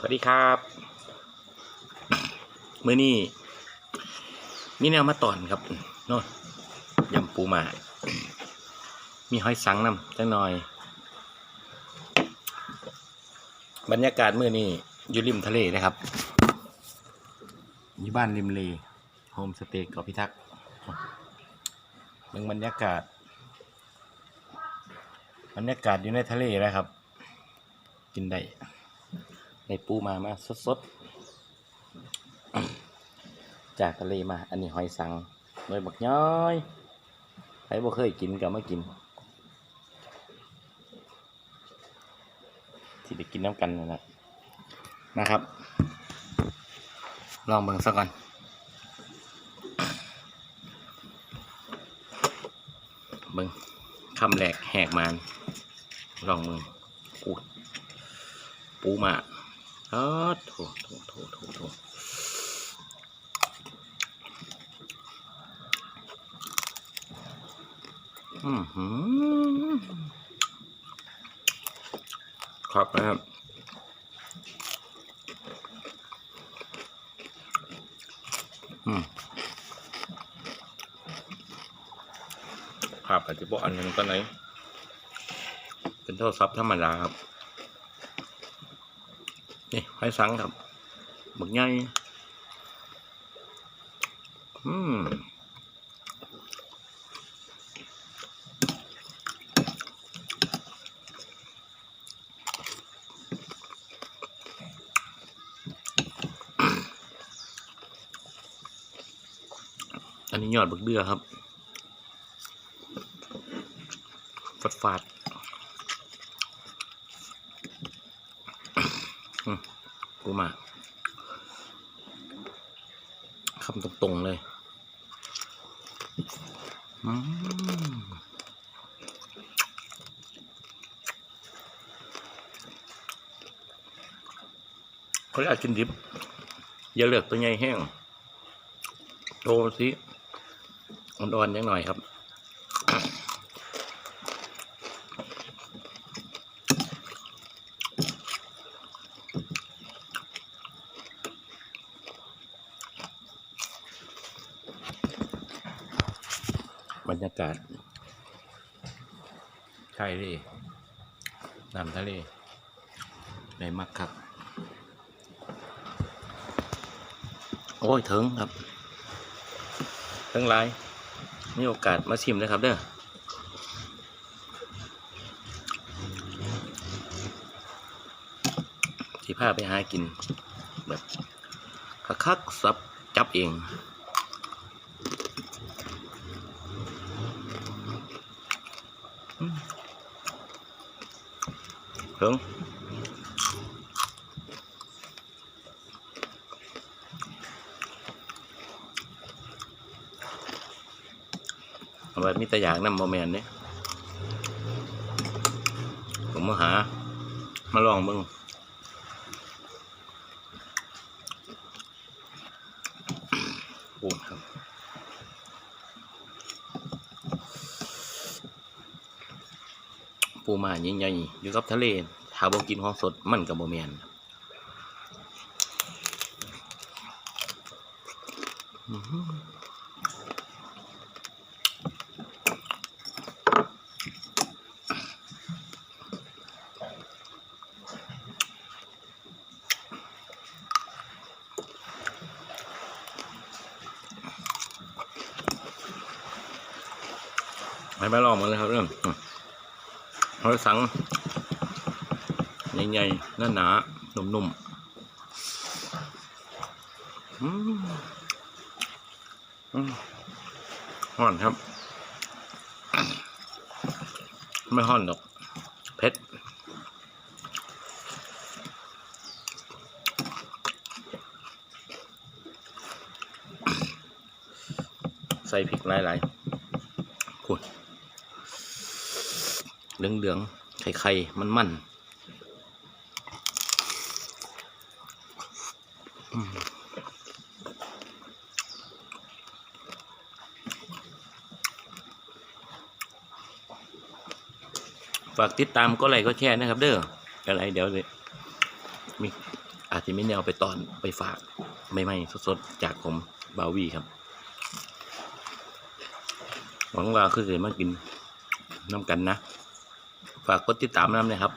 สวัสดีครับมื้อนี้มีแนวมาตอนครับโน่นยำปูมา มีหอยสังนำจังหน่อย บรรยากาศมื้อนี้อยู่ริมทะเลนะครับอยู่บ้านริมเลโฮมสเตย์เกาะพิทักษ์เบิ่งบรรยากาศ บรรยากาศอยู่ในทะเลนะครับ กินได้ ในปูมามาสดๆ จากทะเลมา อันนี้หอยสังหน่วยบักย้อยใครบ่เคยกินก็มากิน ที่ได้กินน้ำกันนั่นแหละนะครับ ลองเบิ่งสักก่อนเบิ่งคำแหลกแหกมานลองมือปูปูมา อ๋อโถโถโถโถโถอือหือครับนะครับอืมภาพอาจจะบอกอันนึงตอนไหนเป็นโทรศัพท์ธรรมดาครับ นี่ให้สังครับหมึกใหญ่อืมอันนี้ยอดบักเดือครับฟัดฟาด กูมาคำตรงๆเลย อืมเขาอยกกินดิบ อย่าเลือกตัวใหญ่แห้งโตสิอ่อนๆยังหน่อยครับ บรรยากาศชายทะเลน้ำทะเลในมักครับ โอ้ยถึงครับทั้งหลายมีโอกาสมาชิมนะครับเด้อสิพาไปหากิน แบบคักๆสับจับเอง ถึงเอาไว้มีแต่อย่างนำโมเมนเนี่ยผมมาหา มาลองมึงโอ้ครับ ปูมาใหญ่ๆอยู่กับทะเลถ้าบ่กินของสดมันกับบ่แมนให้ไปลองมันเลยครับเรื่องอืม อยสังใหญ่ๆหนาๆนุ่มๆห่อนครับ ไม่ห่อนหรอกเผ็ดใส่พริกหลายๆคุณ เหลืองเหลืองไข่ไข่มันมันฝากติดตามก็ไลค์ก็แช่นะครับ เด้ออะไรเดี๋ยวมีอาจจะไม่แนวไปตอนไปฝากไม่ไม่สดๆ จากผมบาวีครับ หวังว่าคือจะมากินน้ำกันนะ ฝากกดติดตามนนะครับ